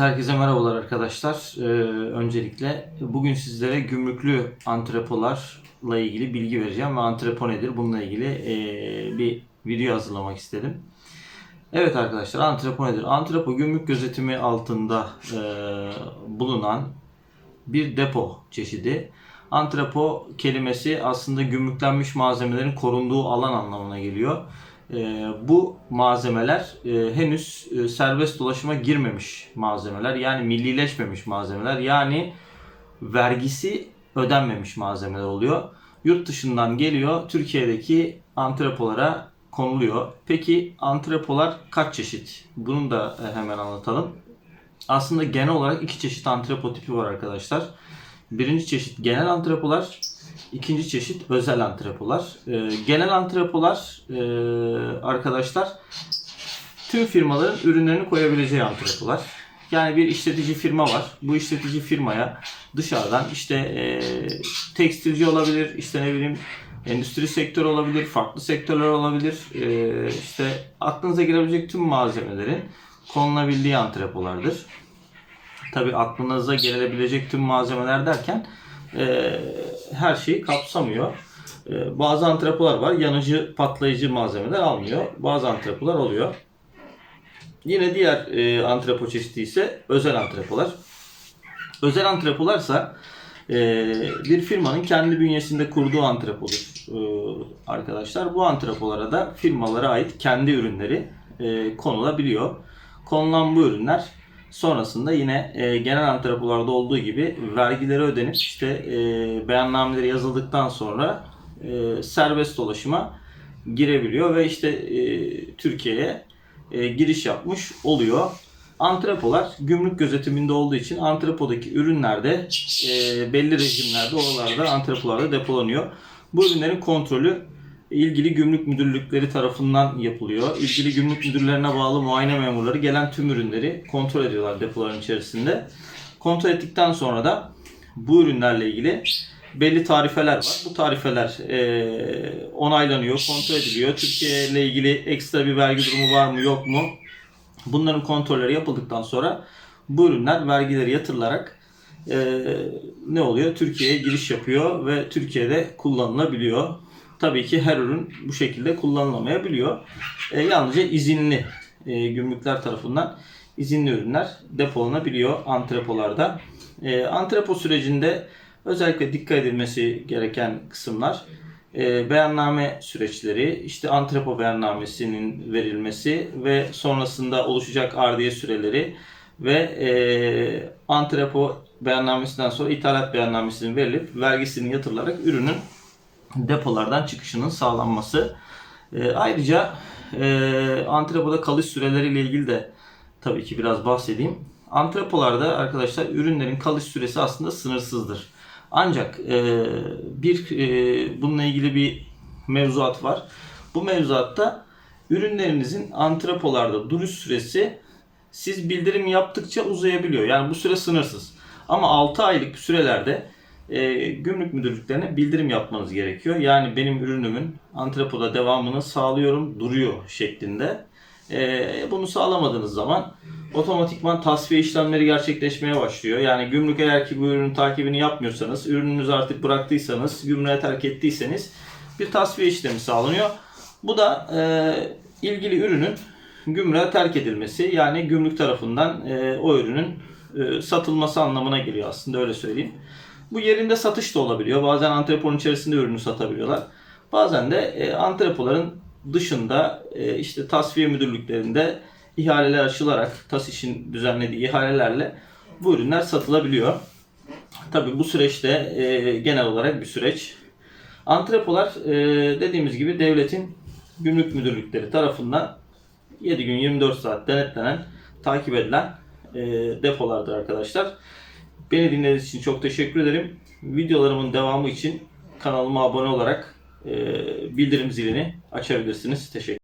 Evet herkese merhabalar arkadaşlar. Ee, öncelikle bugün sizlere gümrüklü antrepolarla ilgili bilgi vereceğim ve antrepo nedir bununla ilgili ee, bir video hazırlamak istedim. Evet arkadaşlar antrepo nedir? Antrepo gümrük gözetimi altında ee, bulunan bir depo çeşidi. Antrepo kelimesi aslında gümrüklenmiş malzemelerin korunduğu alan anlamına geliyor. Ee, bu malzemeler e, henüz e, serbest dolaşıma girmemiş malzemeler. Yani millileşmemiş malzemeler. Yani vergisi ödenmemiş malzemeler oluyor. Yurt dışından geliyor, Türkiye'deki antrepolara konuluyor. Peki antrepolar kaç çeşit? Bunu da e, hemen anlatalım. Aslında genel olarak iki çeşit antrepo tipi var arkadaşlar. Birinci çeşit genel antrepolar, ikinci çeşit özel antrepolar. Ee, genel antrepolar e, arkadaşlar tüm firmaların ürünlerini koyabileceği antrepolar. Yani bir işletici firma var. Bu işletici firmaya dışarıdan işte e, tekstilci olabilir, işte ne bileyim endüstri sektörü olabilir, farklı sektörler olabilir. E, işte aklınıza gelebilecek tüm malzemelerin konulabildiği antrepolardır. Tabi aklınıza gelebilecek tüm malzemeler derken e, her şeyi kapsamıyor. E, bazı antrepolar var yanıcı patlayıcı malzemeler almıyor. Bazı antrepolar oluyor. Yine diğer e, antrepo çeşidi ise özel antrepolar. Özel antrepolarsa e, bir firmanın kendi bünyesinde kurduğu antrepodur e, arkadaşlar. Bu antrepolara da firmalara ait kendi ürünleri e, konulabiliyor. Konulan bu ürünler sonrasında yine e, genel antrepolarda olduğu gibi vergileri ödenip işte e, beyannameleri yazıldıktan sonra e, serbest dolaşıma girebiliyor ve işte e, Türkiye'ye e, giriş yapmış oluyor. Antrepolar gümrük gözetiminde olduğu için antrepodaki ürünler de e, belli rejimlerde oralarda antrepolarda depolanıyor. Bu ürünlerin kontrolü ilgili gümrük müdürlükleri tarafından yapılıyor. İlgili gümrük müdürlerine bağlı muayene memurları gelen tüm ürünleri kontrol ediyorlar depoların içerisinde. Kontrol ettikten sonra da bu ürünlerle ilgili belli tarifeler var. Bu tarifeler e, onaylanıyor, kontrol ediliyor. Türkiye ile ilgili ekstra bir vergi durumu var mı yok mu? Bunların kontrolleri yapıldıktan sonra bu ürünler vergileri yatırılarak e, ne oluyor? Türkiye'ye giriş yapıyor ve Türkiye'de kullanılabiliyor. Tabii ki her ürün bu şekilde kullanılamayabiliyor. E, yalnızca izinli e, gümrükler tarafından izinli ürünler depolanabiliyor antrepolarda. E, antrepo sürecinde özellikle dikkat edilmesi gereken kısımlar e, beyanname süreçleri, işte antrepo beyannamesinin verilmesi ve sonrasında oluşacak ardiye süreleri ve e, antrepo beyannamesinden sonra ithalat beyannamesinin verilip vergisinin yatırılarak ürünün depolardan çıkışının sağlanması. E, ayrıca e, antrepoda kalış süreleriyle ilgili de tabii ki biraz bahsedeyim. Antrepolarda arkadaşlar ürünlerin kalış süresi aslında sınırsızdır. Ancak e, bir e, bununla ilgili bir mevzuat var. Bu mevzuatta ürünlerinizin antrepolarda duruş süresi siz bildirim yaptıkça uzayabiliyor. Yani bu süre sınırsız. Ama 6 aylık sürelerde e, gümrük müdürlüklerine bildirim yapmanız gerekiyor. Yani benim ürünümün antrepoda devamını sağlıyorum, duruyor şeklinde. E, bunu sağlamadığınız zaman otomatikman tasfiye işlemleri gerçekleşmeye başlıyor. Yani gümrük eğer ki bu ürünün takibini yapmıyorsanız, ürününüzü artık bıraktıysanız, gümrüğe terk ettiyseniz bir tasfiye işlemi sağlanıyor. Bu da e, ilgili ürünün gümrüğe terk edilmesi yani gümrük tarafından e, o ürünün e, satılması anlamına geliyor aslında öyle söyleyeyim. Bu yerinde satış da olabiliyor. Bazen antreponun içerisinde ürünü satabiliyorlar. Bazen de e, antrepoların dışında e, işte tasfiye müdürlüklerinde ihaleler açılarak TASİŞ'in düzenlediği ihalelerle bu ürünler satılabiliyor. Tabi bu süreçte e, genel olarak bir süreç. Antrepolar e, dediğimiz gibi devletin gümrük müdürlükleri tarafından 7 gün 24 saat denetlenen, takip edilen e, depolardır arkadaşlar. Beni dinlediğiniz için çok teşekkür ederim. Videolarımın devamı için kanalıma abone olarak e, bildirim zilini açabilirsiniz. Teşekkür